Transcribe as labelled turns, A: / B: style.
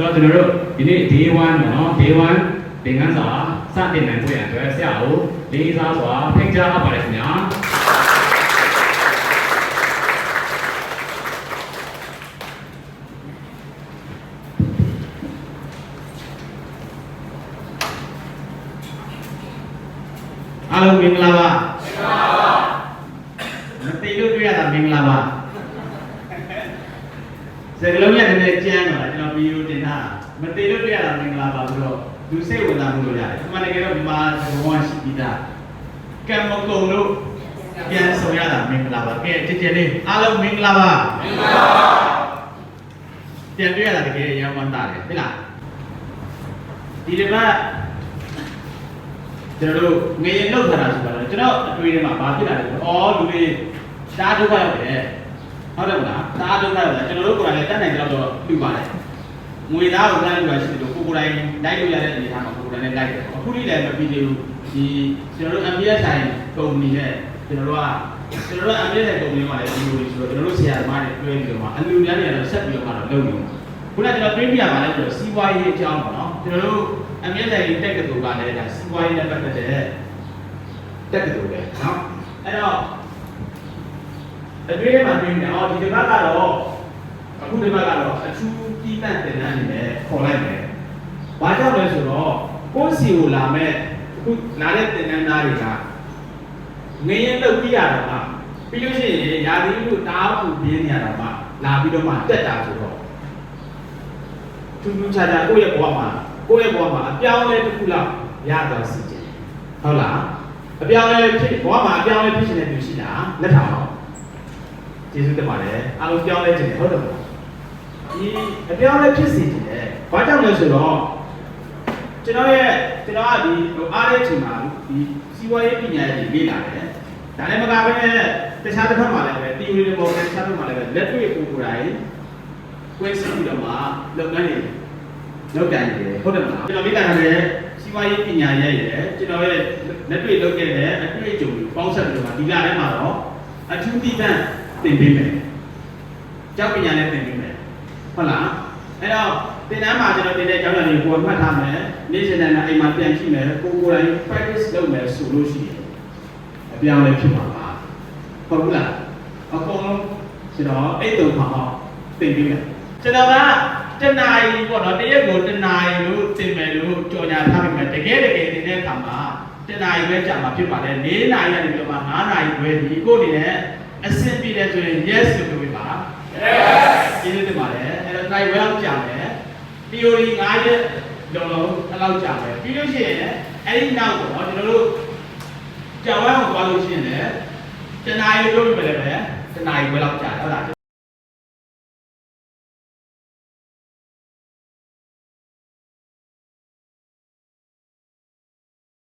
A: ဆိုတော့ကျွန်တော်တို့ဒီနေ့ day 1ပေါ့နော် day 1သင်ခန်းစာစတင်နိုင်ဖို့ရအတွက်ဆရာကိုလေးစားစွာဖိတ်ကြားအပ်ပါတယ်ခင်ဗျာအားလုံးမင်္ဂလာပါမင်္ဂလာပါမသိလို့တွေ့ရတာမင်္ဂလာပါ စကလုံးရတဲ့နဲ့ကြမ်းတော့ကျွန်တော်ဗီဒီယိုတင်ထားမသိလို့တွေ့ရတာမင်္ဂလာပါဆိုတော့လူစိတ်ဝင်စားမှုလို့ရတယ်ဒီမှာတကယ်တော့ဒီမှာဘဝရှိပြီးသားကံမကုန်လို့ပြန်ဆောင်ရတာမင်္ဂလာပါကဲကြည်ကြည်လေးအားလုံးမင်္ဂလာပါမင်္ဂလာပါပြန်တွေ့ရတာတကယ်ရမ်းဝမ်းသာတယ်ဟုတ်လားဒီတစ်ပတ်ကျွန်တော်တို့ငရေလောက်ထားတာဆိုတော့ကျွန်တော်အတွေ့အထဲမှာဘာဖြစ်လာလဲဆိုတော့အော်လူတွေရှားဒုက္ခရောက်တယ် ဟုတ်တယ်မလားရှားဒုက္ခရောက်တယ်ကျွန်တော်တို့ကိုယ်တိုင်လည်းတတ်နိုင်ကြတော့ပြပါတယ်ငွေသားကိုလိုက်လို့ရှိတယ်ကိုကိုယ်တိုင်လိုက်လို့ရတဲ့အနေအထားမှာကိုယ်တိုင်လည်းလိုက်တယ်အခုထိလည်းမပြီးသေးဘူးဒီကျွန်တော်တို့ MBS ဆိုင်ကုမ္ပဏီနဲ့ကျွန်တော်တို့ကကျွန်တော်တို့ MBS ဆိုင်ကုမ္ပဏီမှာလည်းဒီလိုဆိုတော့ကျွန်တော်တို့ဆရာသမားတွေတွဲပြီးတော့မှအလူများတွေကတော့ဆက်ပြီးတော့မှတော့လုပ်နေမှာခုနကကျွန်တော်တွင်းပြရမှာလည်းဆိုတော့စီးပွားရေးအကြောင်းပေါ့နော်ကျွန်တော်တို့ MBS ဆိုင်တက်ကတူကလည်းဒါစီးပွားရေးနဲ့ပတ်သက်တဲ့တက်ကတူပဲနော်အဲ့တော့ အတွေ့အမှာတွင်းနေအော်ဒီတစ်ပတ်ကတော့အခုဒီဘက်ကတော့အထူးကြီးတန့်တင်တန်းနေတယ်ခေါ်လိုက်မယ်။ဘာကြောင့်လဲဆိုတော့ကိုယ်စီကိုလာမဲ့အခုလာတဲ့တင်တန်းသားတွေကငရင်လုတ်ပြရတော့မှပြီးလို့ရှိရင်ရာသီဥတုတားပူပြင်းနေရတော့မှလာပြီးတော့မှတက်တာဆိုတော့ထူးထူးခြားခြားကိုယ့်ရဲ့ဘဝမှာကိုယ့်ရဲ့ဘဝမှာအပြောင်းအလဲတစ်ခုလောက်ရသွားစီခြင်းဟုတ်လားအပြောင်းအလဲဖြစ်ဘဝမှာအပြောင်းအလဲဖြစ်နေတဲ့သူရှိတာလက်ထောင်တော့ ကျေးဇူးတင်ပါတယ်အားလုံးပြောင်းလဲခြင်းဟုတ်တယ်မလားဒီအပြောင်းလဲဖြစ်စေတယ်။ဘာကြောင့်လဲဆိုတော့ကျွန်တော်ရဲ့ကျွန်တော်ကဒီဟိုအားတဲ့ချိန်မှာဒီစီးပွားရေးပညာရေးလေ့လာတယ်။ဒါလည်းမကဘဲနဲ့တခြားတစ်ခါမှလည်းပဲ theory တွေပေါ်တခြားတစ်ခါမှလည်းပဲလက်တွေ့ပုံကိုယ်တိုင်ကွင်းစပြီးတော့မှလုပ်ငန်းတွေလုပ်တယ်ဟုတ်တယ်မလား။ကျွန်တော်မိသားစုရဲ့စီးပွားရေးပညာရေးရဲ့ကျွန်တော်ရဲ့လက်တွေ့လုပ်ခဲ့တဲ့အတွေ့အကြုံတွေပေါင်းစပ်ပြီးတော့ဒီလထဲမှာတော့အထူးတည်တံ့ သင်ပေးမယ်။ကျောင်းပညာလည်းသင်ပေးမယ်။ဟုတ်လားအဲ့တော့သင်တန်းမှာကျွန်တော်တင်တဲ့အကြောင်းအရာတွေကိုမှတ်ထားမယ်နေ့စဉ်နဲ့အိမ်မှာပြန်ကြည့်မယ်ကိုကိုယ်တိုင် practice လုပ်မယ်ဆိုလို့ရှိရင်အပြောင်းလဲဖြစ်မှာပါဟုတ်ဘူးလားအကုန်လုံးကျွန်တော်အဲ့တုံမှာဟောသင်ပြီးမယ်ကျွန်တော်ကတနာရီပေါ့နော်တရက်ကိုတနာရီလို့သင်မယ်လို့ကြော်ညာထားပြီးမယ်တကယ်တကယ်သင်တဲ့အခါမှာတနာရီပဲကြာမှာဖြစ်ပါတယ်၄နာရီကနေပြီးတော့မှ၅နာရီပဲဒီကိုအနေနဲ့ အဆင်ပြေတယ်ဆိုရင် yes လို့ပြောပြပါကျေးဇူးတင်ပါတယ်အဲ့တော့ night well ကြာမယ် theory 9ရက်လုံးလုံးအဲ့လောက်ကြာမယ်ပြီးလို့ရှိရင်အဲ့ဒီနောက်တော့ကျွန်တော်တို့ကြာဝဲအောင်သွားလို့ရှိရင်လည်းတနားရီပြောပြမယ်လေပဲတနားရီပဲလောက်ကြာတယ်ဟုတ်လား